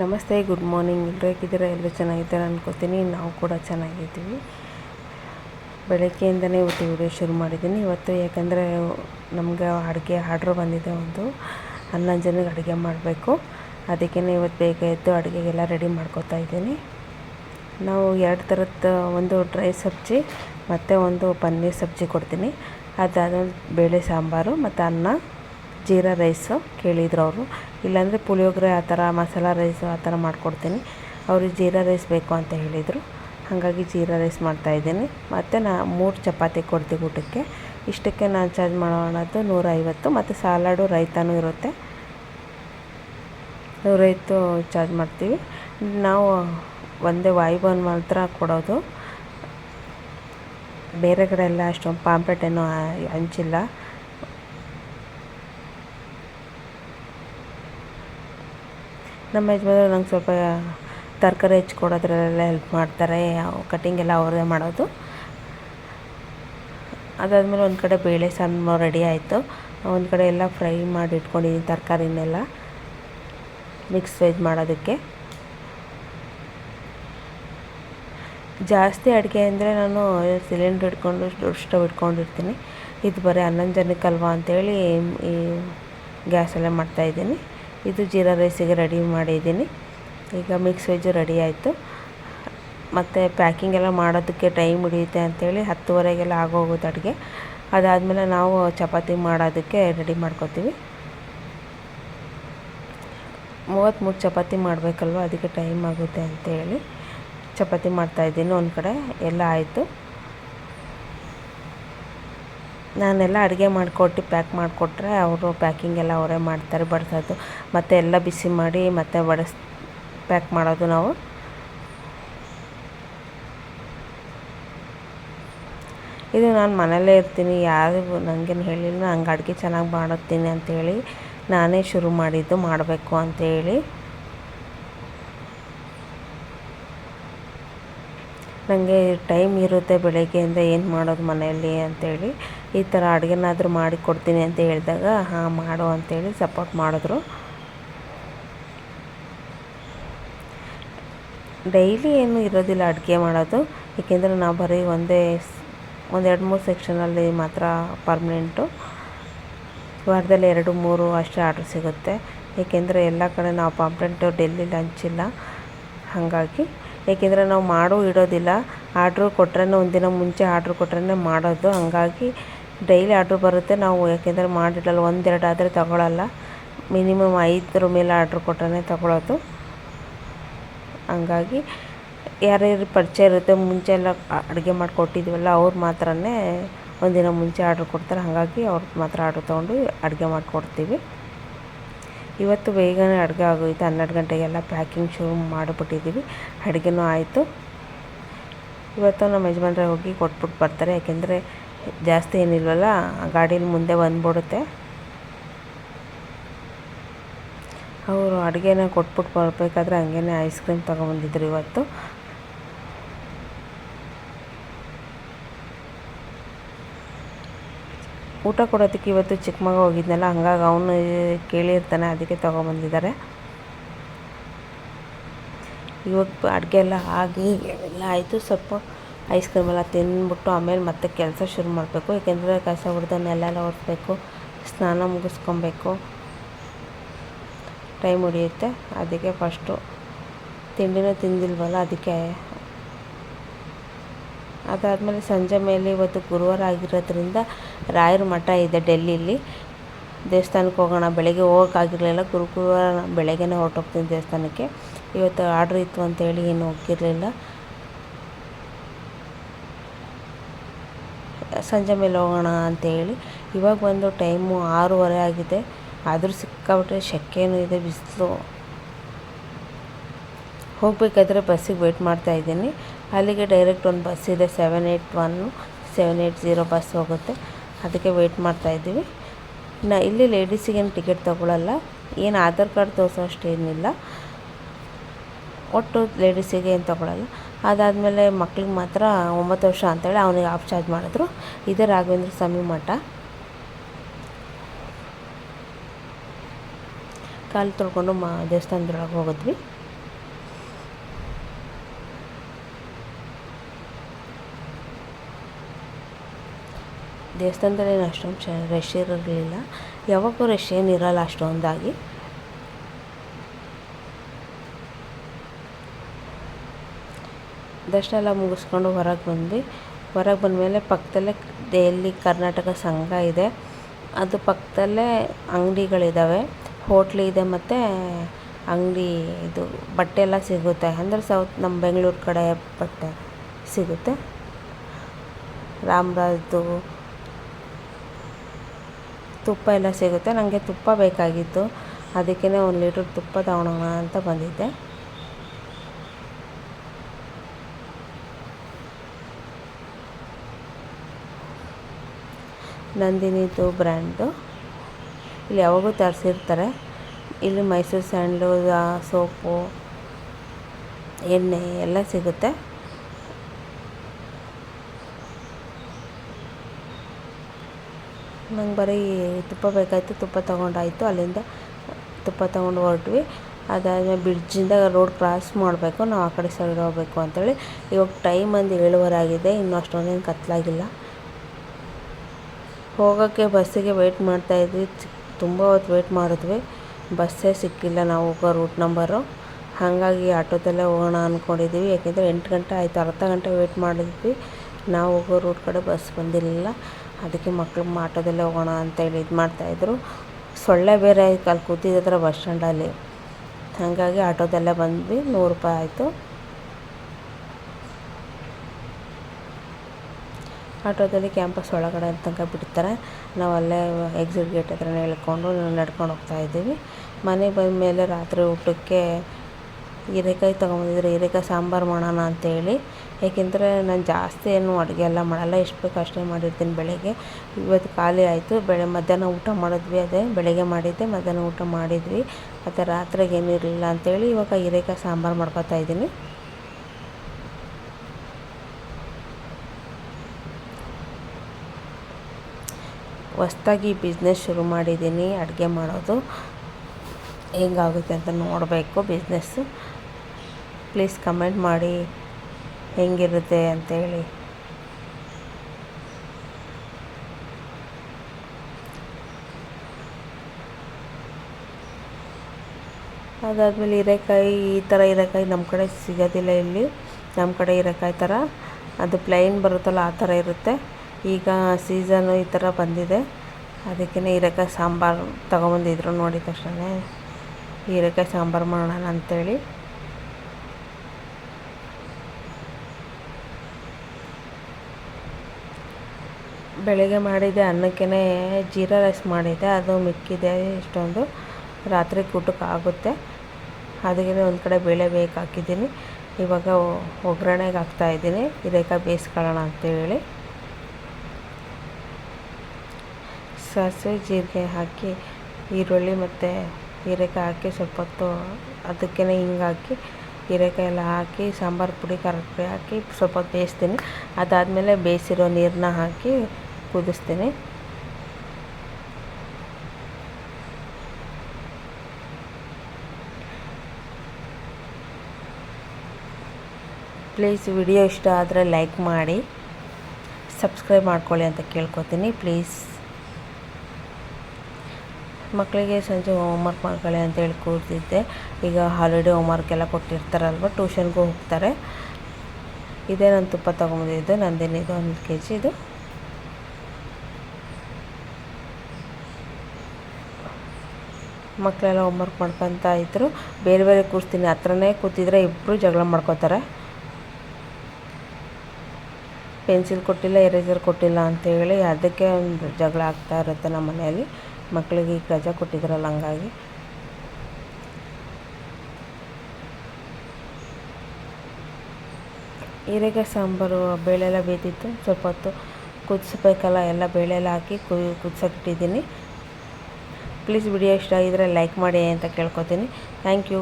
ನಮಸ್ತೆ, good morning. ಎಲ್ಲರೂ ಹೇಗಿದ್ದೀರಾ? ಎಲ್ಲರೂ ಚೆನ್ನಾಗಿದ್ದಾರೆ ಅನ್ಕೋತೀನಿ. ನಾವು ಕೂಡ ಚೆನ್ನಾಗಿದ್ದೀವಿ. ಬೆಳಗ್ಗೆಯಿಂದನೇ ಇವತ್ತು ವಿಡಿಯೋ ಶುರು ಮಾಡಿದ್ದೀನಿ. ಇವತ್ತು ಯಾಕಂದರೆ ನಮಗೆ ಅಡುಗೆ, ಆರ್ಡ್ರ್ ಬಂದಿದೆ ಒಂದು. ಹನ್ನೊಂದು ಜನಕ್ಕೆ ಅಡುಗೆ ಮಾಡಬೇಕು. ಅದಕ್ಕೇ ಇವತ್ತು ಬೇಗ ಎದ್ದು ಅಡುಗೆಗೆಲ್ಲ ರೆಡಿ ಮಾಡ್ಕೋತಾ ಇದ್ದೀನಿ. ನಾವು ಎರಡು ಥರದ ಒಂದು ಡ್ರೈ ಸಬ್ಜಿ ಮತ್ತು ಒಂದು ಪನ್ನೀರ್ ಸಬ್ಜಿ ಕೊಡ್ತೀನಿ. ಅದಾದ ಬೇಳೆ ಸಾಂಬಾರು ಮತ್ತು ಅನ್ನ, ಜೀರಾ ರೈಸು ಕೇಳಿದ್ರು ಅವರು. ಇಲ್ಲಾಂದರೆ ಪುಳಿಯೋಗರೆ ಆ ಥರ, ಮಸಾಲ ರೈಸು ಆ ಥರ ಮಾಡಿಕೊಡ್ತೀನಿ. ಅವರು ಜೀರಾ ರೈಸ್ ಬೇಕು ಅಂತ ಹೇಳಿದರು. ಹಾಗಾಗಿ ಜೀರಾ ರೈಸ್ ಮಾಡ್ತಾಯಿದ್ದೀನಿ ಮತ್ತು ನಾ ಮೂರು ಚಪಾತಿ ಕೊಡ್ತೀವಿ ಊಟಕ್ಕೆ. ಇಷ್ಟಕ್ಕೆ ನಾನು ಚಾರ್ಜ್ ಮಾಡೋಣದ್ದು ನೂರೈವತ್ತು. ಮತ್ತು ಸಾಲಾಡು, ರೈತಾನೂ ಇರುತ್ತೆ. ನೂರೈವತ್ತು ಚಾರ್ಜ್ ಮಾಡ್ತೀವಿ. ನಾವು ಒಂದೇ ವಾಯುಭವನ್ ಮಾತ್ರ ಕೊಡೋದು. ಬೇರೆ ಕಡೆ ಎಲ್ಲ ಅಷ್ಟೊಂದು ಪಾಂಪ್ಲೆಟ್ ಏನೂ ಹಂಚಿಲ್ಲ. ನಮ್ಮ ಯಜಮಾನ್ರು ನಂಗೆ ಸ್ವಲ್ಪ ತರಕಾರಿ ಹೆಚ್ಚಿಕೊಡೋದ್ರಲ್ಲೆಲ್ಲ ಹೆಲ್ಪ್ ಮಾಡ್ತಾರೆ. ಕಟ್ಟಿಂಗ್ ಎಲ್ಲ ಅವರೇ ಮಾಡೋದು. ಅದಾದಮೇಲೆ ಒಂದು ಕಡೆ ಬೇಳೆ ಸಾಂಬ ರೆಡಿ ಆಯಿತು. ಒಂದು ಕಡೆ ಎಲ್ಲ ಫ್ರೈ ಮಾಡಿ ಇಟ್ಕೊಂಡಿದ್ದೀನಿ ತರಕಾರಿನೆಲ್ಲ. ಮಿಕ್ಸ್ ವೆಜ್ ಮಾಡೋದಕ್ಕೆ. ಜಾಸ್ತಿ ಅಡುಗೆ ಅಂದರೆ ನಾನು ಸಿಲಿಂಡ್ರ್ ಇಟ್ಕೊಂಡು ದೊಡ್ಡ ಸ್ಟವ್ ಇಟ್ಕೊಂಡಿರ್ತೀನಿ ಇದು ಬರೀ ಹನ್ನೊಂದು ಜನಕ್ಕಲ್ವಾ ಅಂಥೇಳಿ ಈ ಗ್ಯಾಸಲ್ಲೇ ಮಾಡ್ತಾಯಿದ್ದೀನಿ ಇದು ಜೀರಾ ರೈಸಿಗೆ ರೆಡಿ ಮಾಡಿದ್ದೀನಿ. ಈಗ ಮಿಕ್ಸ್ ವೆಜ್ಜು ರೆಡಿ ಆಯಿತು. ಮತ್ತು ಪ್ಯಾಕಿಂಗ್ ಎಲ್ಲ ಮಾಡೋದಕ್ಕೆ ಟೈಮ್ ಹಿಡಿಯುತ್ತೆ ಅಂಥೇಳಿ ಹತ್ತುವರೆಗೆಲ್ಲ ಆಗೋಗುತ್ತೆ ಅಡುಗೆ. ಅದಾದಮೇಲೆ ನಾವು ಚಪಾತಿ ಮಾಡೋದಕ್ಕೆ ರೆಡಿ ಮಾಡ್ಕೋತೀವಿ. ಮೂವತ್ತ್ಮೂರು ಚಪಾತಿ ಮಾಡಬೇಕಲ್ವ? ಅದಕ್ಕೆ ಟೈಮ್ ಆಗುತ್ತೆ ಅಂತೇಳಿ. ಚಪಾತಿ ಮಾಡ್ತಾಯಿದ್ದೀನಿ ಒಂದು ಕಡೆ. ಎಲ್ಲ ಆಯಿತು. ನಾನೆಲ್ಲ ಅಡುಗೆ ಮಾಡಿಕೊಟ್ಟು ಪ್ಯಾಕ್ ಮಾಡಿಕೊಟ್ರೆ ಅವರು ಪ್ಯಾಕಿಂಗ್ ಎಲ್ಲ ಅವರೇ ಮಾಡ್ತಾರೆ ಬಡಿಸೋದು ಮತ್ತು ಎಲ್ಲ ಬಿಸಿ ಮಾಡಿ ಮತ್ತೆ ಬಡಿಸ್ ಪ್ಯಾಕ್ ಮಾಡೋದು ನಾವು. ಇದು ನಾನು ಮನೇಲೇ ಇರ್ತೀನಿ, ಯಾರು ನನಗೇನು ಹೇಳಿಲ್ಲ. ಹಂಗೆ ಅಡುಗೆ ಚೆನ್ನಾಗಿ ಮಾಡುತ್ತೀನಿ ಅಂಥೇಳಿ ನಾನೇ ಶುರು ಮಾಡಿದ್ದು, ಮಾಡಬೇಕು ಅಂಥೇಳಿ ನನಗೆ ಟೈಮ್ ಇರುತ್ತೆ ಬೆಳಗ್ಗೆಯಿಂದ ಏನು ಮಾಡೋದು ಮನೆಯಲ್ಲಿ ಅಂತೇಳಿ, ಈ ಥರ ಅಡುಗೆನಾದರೂ ಮಾಡಿ ಕೊಡ್ತೀನಿ ಅಂತ ಹೇಳಿದಾಗ, ಹಾಂ ಮಾಡು ಅಂತೇಳಿ ಸಪೋರ್ಟ್ ಮಾಡಿದ್ರು. ಡೈಲಿ ಏನು ಇರೋದಿಲ್ಲ ಅಡುಗೆ ಮಾಡೋದು, ಏಕೆಂದರೆ ನಾವು ಬರೀ ಒಂದೇ ಒಂದೆರಡು ಮೂರು ಸೆಕ್ಷನಲ್ಲಿ ಮಾತ್ರ ಪರ್ಮನೆಂಟು ವಾರದಲ್ಲಿ ಎರಡು ಮೂರು ಅಷ್ಟೇ ಆರ್ಡ್ರ್ ಸಿಗುತ್ತೆ. ಏಕೆಂದರೆ ಎಲ್ಲ ಕಡೆ ನಾವು ಪರ್ಮನೆಂಟು ಡೆಲ್ಲಿ ಲಂಚ್ ಇಲ್ಲ. ಹಾಗಾಗಿ ಏಕೆಂದರೆ ನಾವು ಮಾಡೂ ಇಡೋದಿಲ್ಲ. ಆರ್ಡ್ರು ಕೊಟ್ರೇ ಒಂದಿನ ಮುಂಚೆ ಆರ್ಡ್ರ್ ಕೊಟ್ರೇ ಮಾಡೋದು. ಹಂಗಾಗಿ ಡೈಲಿ ಆರ್ಡ್ರ್ ಬರುತ್ತೆ. ನಾವು ಯಾಕೆಂದರೆ ಮಾಡಿಡಲ್ಲ ಒಂದೆರಡು ಆದರೆ ತಗೊಳ್ಳಲ್ಲ ಮಿನಿಮಮ್ ಐದರ ಮೇಲೆ ಆರ್ಡ್ರ್ ಕೊಟ್ರೇ ತಗೊಳ್ಳೋದು ಹಂಗಾಗಿ ಯಾರ್ಯಾರು ಪರಿಚಯ ಇರುತ್ತೆ, ಮುಂಚೆ ಎಲ್ಲ ಅಡುಗೆ ಮಾಡಿಕೊಟ್ಟಿದ್ದೀವಲ್ಲ ಅವ್ರು ಮಾತ್ರನೇ ಒಂದಿನ ಮುಂಚೆ ಆರ್ಡ್ರ್ ಕೊಡ್ತಾರೆ. ಹಾಗಾಗಿ ಅವ್ರಿಗೆ ಮಾತ್ರ ಆರ್ಡ್ರ್ ತೊಗೊಂಡು ಅಡುಗೆ ಮಾಡಿಕೊಡ್ತೀವಿ. ಇವತ್ತು ಬೇಗನೆ ಅಡುಗೆ ಆಗೋಯ್ತು. ಹನ್ನೆರಡು ಗಂಟೆಗೆಲ್ಲ ಪ್ಯಾಕಿಂಗ್ ಶುರು ಮಾಡಿಬಿಟ್ಟಿದ್ದೀವಿ. ಅಡುಗೆನೂ ಆಯಿತು. ಇವತ್ತು ನಮ್ಮ ಯಜಮಾನ್ರೆ ಹೋಗಿ ಕೊಟ್ಬಿಟ್ಟು ಬರ್ತಾರೆ. ಯಾಕೆಂದರೆ ಜಾಸ್ತಿ ಏನಿಲ್ವಲ್ಲ, ಗಾಡೀಲಿ ಮುಂದೆ ಬಂದ್ಬಿಡುತ್ತೆ. ಅವರು ಅಡುಗೆನ ಕೊಟ್ಬಿಟ್ಟು ಬರಬೇಕಾದ್ರೆ ಹಂಗೇ ಐಸ್ ಕ್ರೀಮ್ ತೊಗೊಂಬಂದಿದ್ರು ಇವತ್ತು. ಊಟ ಕೊಡೋದಕ್ಕೆ ಇವತ್ತು ಚಿಕ್ಕ ಮಗ ಹೋಗಿದ್ನಲ್ಲ ಹಂಗಾಗಿ ಅವನು ಕೇಳಿರ್ತಾನೆ, ಅದಕ್ಕೆ ತೊಗೊಂಬಂದಿದ್ದಾರೆ. ಇವಾಗ ಅಡುಗೆ ಎಲ್ಲ ಆಗಿ ಎಲ್ಲ ಆಯಿತು, ಸ್ವಲ್ಪ ಐಸ್ ಕ್ರೀಮ್ ಎಲ್ಲ ತಿಂದ್ಬಿಟ್ಟು ಆಮೇಲೆ ಮತ್ತೆ ಕೆಲಸ ಶುರು ಮಾಡಬೇಕು, ಏಕೆಂದರೆ ಕಸ ಹೊಡೆದನ್ನೆಲ್ಲ ಒರೆಸ್ಬೇಕು ಸ್ನಾನ ಮುಗಿಸ್ಕೊಬೇಕು. ಟೈಮ್ ಹಿಡಿಯುತ್ತೆ ಅದಕ್ಕೆ ಫಸ್ಟು ತಿಂಡಿನೂ ತಿಂದಿಲ್ವಲ್ಲ, ಅದಕ್ಕೆ ಅದಾದಮೇಲೆ ಸಂಜೆ ಮೇಲೆ ಇವತ್ತು ಗುರುವಾರ ಆಗಿರೋದ್ರಿಂದ ರಾಯರ ಮಠ ಇದೆ ಡೆಲ್ಲಿಲಿ. ದೇವಸ್ಥಾನಕ್ಕೆ ಹೋಗೋಣ, ಬೆಳಗ್ಗೆ ಹೋಗೋಕ್ಕಾಗಿರಲಿಲ್ಲ ಗುರು ಗುರುವಾರ ಬೆಳಗ್ಗೆನೇ ಹೊರಟೋಗ್ತೀನಿ ದೇವಸ್ಥಾನಕ್ಕೆ. ಇವತ್ತು ಆರ್ಡ್ರ್ ಇತ್ತು ಅಂತೇಳಿ ಏನು ಹೋಗಿರಲಿಲ್ಲ. ಸಂಜೆ ಮೇಲೆ ಹೋಗೋಣ ಅಂತೇಳಿ ಇವಾಗ ಬಂದು ಟೈಮು ಆರೂವರೆ ಆಗಿದೆ. ಆದರೂ ಸಿಕ್ಕಾಬಿಟ್ರೆ ಶೆಕೆನೂ ಇದೆ, ಬಿಸಿಲು. ಹೋಗಬೇಕಾದ್ರೆ ಬಸ್ಸಿಗೆ ವೆಯ್ಟ್ ಮಾಡ್ತಾಯಿದ್ದೀನಿ ಅಲ್ಲಿಗೆ ಡೈರೆಕ್ಟ್ ಒಂದು ಬಸ್ ಇದೆ seven eight one seven eight zero bus ಹೋಗುತ್ತೆ. ಅದಕ್ಕೆ ವೆಯ್ಟ್ ಮಾಡ್ತಾಯಿದ್ದೀವಿ ನಾ, ಇಲ್ಲಿ ಲೇಡೀಸಿಗೇನು ಟಿಕೆಟ್ ತೊಗೊಳಲ್ಲ. ಏನು ಆಧಾರ್ ಕಾರ್ಡ್ ತೋರಿಸೋ ಅಷ್ಟೇನಿಲ್ಲ ಒಟ್ಟು ಲೇಡೀಸಿಗೆ ಏನು ತೊಗೊಳಲ್ಲ. ಅದಾದಮೇಲೆ ಮಕ್ಳಿಗೆ ಮಾತ್ರ ಒಂಬತ್ತು ವರ್ಷ ಅಂತೇಳಿ ಅವನಿಗೆ ಆಫ್ ಚಾರ್ಜ್ ಮಾಡಿದ್ರು. ಇದೇ ರಾಘವೇಂದ್ರ ಸ್ವಾಮಿ ಮಠ. ಕಾಲು ತೊಳ್ಕೊಂಡು ಮಾ, ದೇವಸ್ಥಾನದೊಳಗೆ ಹೋಗಿದ್ವಿ. ದೇವಸ್ಥಾನದಲ್ಲಿ ಏನು ಅಷ್ಟೊಂದು ಚ ರಶ್ ಇರಲಿಲ್ಲ ಯಾವಾಗೂ ರಶ್ ಏನಿರಲ್ಲ ಅಷ್ಟೊಂದಾಗಿ. ದರ್ಶನ ಎಲ್ಲ ಮುಗಿಸ್ಕೊಂಡು ಹೊರಗೆ ಬಂದು ಹೊರಗೆ ಬಂದಮೇಲೆ ಪಕ್ಕದಲ್ಲೇ ದೆಹಲಿ ಕರ್ನಾಟಕ ಸಂಘ ಇದೆ. ಅದು ಪಕ್ಕದಲ್ಲೇ ಅಂಗಡಿಗಳಿದ್ದಾವೆ ಹೋಟ್ಲ್ ಇದೆ ಮತ್ತು ಅಂಗಡಿ ಇದು ಬಟ್ಟೆ ಎಲ್ಲ ಸಿಗುತ್ತೆ. ಅಂದರೆ ಸೌತ್ ನಮ್ಮ ಬೆಂಗಳೂರು ಕಡೆ ಬಟ್ಟೆ ಸಿಗುತ್ತೆ. ರಾಮರಾಜ್ದು ತುಪ್ಪ ಎಲ್ಲ ಸಿಗುತ್ತೆ ನನಗೆ ತುಪ್ಪ ಬೇಕಾಗಿತ್ತು. ಅದಕ್ಕೇ ಒಂದು ಲೀಟ್ರ್ ತುಪ್ಪ ತಗೊಳೋಣ ಅಂತ ಬಂದಿದ್ದೆ. ನಂದಿನಿದು ಬ್ರ್ಯಾಂಡು. ಇಲ್ಲಿ ಯಾವಾಗೂ ತರಿಸಿರ್ತಾರೆ. ಇಲ್ಲಿ ಮೈಸೂರು ಸ್ಯಾಂಡ್ಲು ಸೋಪು, ಎಣ್ಣೆ ಎಲ್ಲ ಸಿಗುತ್ತೆ. ನಂಗೆ ಬರೀ ತುಪ್ಪ ಬೇಕಾಯಿತು, ತುಪ್ಪ ತೊಗೊಂಡಾಯಿತು, ಅಲ್ಲಿಂದ ತುಪ್ಪ ತೊಗೊಂಡು ಹೊರಟ್ವಿ. ಅದಾದಮೇಲೆ ಬ್ರಿಡ್ಜಿಂದ ರೋಡ್ ಕ್ರಾಸ್ ಮಾಡಬೇಕು, ನಾವು ಆ ಕಡೆ ಸೈಡ್ ಹೋಗಬೇಕು ಅಂತೇಳಿ. ಇವಾಗ ಟೈಮ್ ಒಂದು ಏಳುವರೆ ಆಗಿದೆ, ಇನ್ನೂ ಅಷ್ಟೊಂದೇನು ಕತ್ತಲಾಗಿಲ್ಲ ಹೋಗೋಕ್ಕೆ, ಬಸ್ಸಿಗೆ ವೆಯ್ಟ್ ಮಾಡ್ತಾಯಿದ್ವಿ ತುಂಬ ಹೊತ್ತು ವೆಯ್ಟ್ ಮಾಡಿದ್ವಿ. ಬಸ್ಸೇ ಸಿಕ್ಕಿಲ್ಲ ನಾವು ಹೋಗೋ ರೂಟ್ ನಂಬರು ಹಾಗಾಗಿ ಆಟೋದಲ್ಲೇ ಹೋಗೋಣ ಅಂದ್ಕೊಂಡಿದ್ದೀವಿ ಯಾಕೆಂದರೆ ಎಂಟು ಗಂಟೆ ಆಯಿತು, ಅರ್ಧ ಗಂಟೆ ವೆಯ್ಟ್ ಮಾಡಿದ್ವಿ. ನಾವು ಹೋಗೋ ರೂಟ್ ಕಡೆ ಬಸ್ ಬಂದಿರಲಿಲ್ಲ. ಅದಕ್ಕೆ ಮಕ್ಳು ಆಟೋದಲ್ಲೇ ಹೋಗೋಣ ಅಂತೇಳಿ ಇದು ಮಾಡ್ತಾಯಿದ್ರು ಸೊಳ್ಳೆ ಬೇರೆ ಅಲ್ಲಿ ಕೂತಿದ್ದತ್ರ ಬಸ್ ಸ್ಟ್ಯಾಂಡಲ್ಲಿ. ಹಾಗಾಗಿ ಆಟೋದಲ್ಲೇ ಬಂದ್ವಿ, ನೂರು ರೂಪಾಯಿ ಆಯಿತು. ಆಟೋದಲ್ಲಿ ಕ್ಯಾಂಪಸ್ ಒಳಗಡೆ ತನಕ ಬಿಡ್ತಾರೆ. ನಾವು ಅಲ್ಲೇ ಎಕ್ಸಿಟ್ ಗೇಟ್ ಹತ್ರ ಇಳ್ಕೊಂಡು ನಡ್ಕೊಂಡು ಹೋಗ್ತಾ ಇದ್ದೀವಿ. ಮನೆಗೆ ಬಂದ ಮೇಲೆ ರಾತ್ರಿ ಊಟಕ್ಕೆ ಹೀರೆಕಾಯಿ ತೊಗೊಂಬಂದಿದ್ರು ಹೀರೆಕಾಯಿ ಸಾಂಬಾರು ಮಾಡೋಣ ಅಂತೇಳಿ. ಏಕೆಂದರೆ ನಾನು ಜಾಸ್ತಿ ಏನು ಅಡುಗೆ ಎಲ್ಲ ಮಾಡಲ್ಲ ಎಷ್ಟು ಬೇಕು ಅಷ್ಟೇ ಮಾಡಿರ್ತೀನಿ ಬೆಳಗ್ಗೆ. ಇವತ್ತು ಖಾಲಿ ಆಯಿತು, ಬೆಳೆ ಮಧ್ಯಾಹ್ನ ಊಟ ಮಾಡಿದ್ವಿ ಅದೇ, ಬೆಳಗ್ಗೆ ಮಾಡಿದ್ದೆ, ಮಧ್ಯಾಹ್ನ ಊಟ ಮಾಡಿದ್ವಿ. ಮತ್ತು ರಾತ್ರಿಗೆ ಏನೂ ಇರಲಿಲ್ಲ ಅಂತೇಳಿ ಇವಾಗ ಹೀರೆಕಾಯಿ ಸಾಂಬಾರು ಮಾಡ್ಕೊತಾ ಇದ್ದೀನಿ. ಹೊಸ್ದಾಗಿ ಬಿಸ್ನೆಸ್ ಶುರು ಮಾಡಿದ್ದೀನಿ, ಅಡುಗೆ ಮಾಡೋದು. ಹೆಂಗಾಗುತ್ತೆ ಅಂತ ನೋಡಬೇಕು ಬಿಸ್ನೆಸ್ಸು ಪ್ಲೀಸ್ ಕಮೆಂಟ್ ಮಾಡಿ ಹೆಂಗಿರುತ್ತೆ ಅಂತೇಳಿ ಅದಾದಮೇಲೆ ಹೀರೆಕಾಯಿ, ಈ ಥರ ಹೀರೆಕಾಯಿ ನಮ್ಮ ಕಡೆ ಸಿಗೋದಿಲ್ಲ ಇಲ್ಲಿ. ನಮ್ಮ ಕಡೆ ಹೀರೆಕಾಯಿ ಥರ. ಅದು ಪ್ಲೈನ್ ಬರುತ್ತಲ್ಲ ಆ ಥರ ಇರುತ್ತೆ. ಈಗ ಸೀಸನು ಈ ಥರ ಬಂದಿದೆ. ಅದಕ್ಕೇ ಹೀರೆಕಾಯಿ ಸಾಂಬಾರು ತೊಗೊಂಬಂದಿದ್ರು ನೋಡಿದ ತಕ್ಷಣ ಹೀರೆಕಾಯಿ ಸಾಂಬಾರು ಮಾಡೋಣ ಅಂಥೇಳಿ ಬೆಳಗ್ಗೆ ಮಾಡಿದ್ದೆ ಅನ್ನಕ್ಕೇ ಜೀರಾ ರೈಸ್ ಮಾಡಿದ್ದೆ. ಅದು ಮಿಕ್ಕಿದೆ ಇಷ್ಟೊಂದು. ರಾತ್ರಿ ಊಟಕ್ಕೆ ಆಗುತ್ತೆ. ಅದಕ್ಕೆ ಒಂದು ಕಡೆ ಬೇಳೆ ಬೇಯಕ್ಕೆ ಹಾಕಿದ್ದೀನಿ. ಇವಾಗ ಒಗ್ಗರಣೆಗೆ ಹಾಕ್ತಾಯಿದ್ದೀನಿ ಇದಕ್ಕೆ ಬೇಯಿಸ್ಕೊಳ್ಳೋಣ ಅಂತೇಳಿ. ಸಾಸಿವೆ, ಜೀರಿಗೆ ಹಾಕಿ, ಈರುಳ್ಳಿ ಮತ್ತು ಹೀರೆಕಾಯಿ ಹಾಕಿ ಸ್ವಲ್ಪ ಹೊತ್ತು ಅದಕ್ಕೇ ಹಿಂಗೆ ಹಾಕಿ ಹೀರೆಕಾಯಿ ಎಲ್ಲ ಹಾಕಿ, ಸಾಂಬಾರು ಪುಡಿ ಪುಡಿ ಹಾಕಿ ಸ್ವಲ್ಪ ಬೇಯಿಸ್ತೀನಿ. ಅದಾದಮೇಲೆ ಬೇಯಿಸಿರೋ ನೀರನ್ನ ಹಾಕಿ ಕುದಿಸ್ತೀನಿ ಪ್ಲೀಸ್ ವಿಡಿಯೋ ಇಷ್ಟ ಆದರೆ ಲೈಕ್ ಮಾಡಿ, ಸಬ್ಸ್ಕ್ರೈಬ್ ಮಾಡ್ಕೊಳ್ಳಿ ಅಂತ ಕೇಳ್ಕೊತೀನಿ. ಪ್ಲೀಸ್. ಮಕ್ಕಳಿಗೆ ಸಂಜೆ ಹೋಮ್ವರ್ಕ್ ಮಾಡ್ಕೊಳ್ಳಿ ಅಂತೇಳಿ ಕೂರ್ತಿದ್ದೆ ಈಗ ಹಾಲಿಡೇ ಹೋಮ್ವರ್ಕ್ ಎಲ್ಲ ಕೊಟ್ಟಿರ್ತಾರಲ್ವ, ಟ್ಯೂಷನ್ಗೂ ಹೋಗ್ತಾರೆ. ಇದೇ ನಾನು ತುಪ್ಪ ತೊಗೊಂಬಂದಿದ್ದು ನಂದಿನಿದು ಒಂದು ಕೆ ಜಿ ಇದು. ಮಕ್ಕಳೆಲ್ಲ ಹೋಮ್ವರ್ಕ್ ಮಾಡ್ಕೊತಾ ಇದ್ದರು ಬೇರೆ ಬೇರೆ ಕೂರಿಸ್ತೀನಿ ಹತ್ರನೇ ಕೂತಿದ್ರೆ ಇಬ್ಬರು ಜಗಳ ಮಾಡ್ಕೋತಾರೆ. ಪೆನ್ಸಿಲ್ ಕೊಟ್ಟಿಲ್ಲ ಎರೇಸರ್ ಕೊಟ್ಟಿಲ್ಲ ಅಂತೇಳಿ ಅದಕ್ಕೆ ಒಂದು ಜಗಳ ಆಗ್ತಾ ಇರುತ್ತೆ ನಮ್ಮ ಮನೆಯಲ್ಲಿ. ಮಕ್ಕಳಿಗೆ ಈಗ ರಜಾ ಕೊಟ್ಟಿದ್ರಲ್ಲ ಹಂಗಾಗಿ. ಹೀರೆಕಾಯಿ ಸಾಂಬಾರು ಬೇಳೆ ಎಲ್ಲ ಬೇಯ್ತಿತ್ತು ಸ್ವಲ್ಪ ಹೊತ್ತು ಕುದಿಸ್ಬೇಕಲ್ಲ, ಎಲ್ಲ ಬೇಳೆ ಎಲ್ಲ ಹಾಕಿ ಕುದಿ ಕುದಿಸೋಕ್ಕಿಟ್ಟಿದ್ದೀನಿ ಪ್ಲೀಸ್ ವಿಡಿಯೋ ಇಷ್ಟ ಆಗಿದ್ರೆ ಲೈಕ್ ಮಾಡಿ ಅಂತ ಕೇಳ್ಕೊತೀನಿ. Thank you.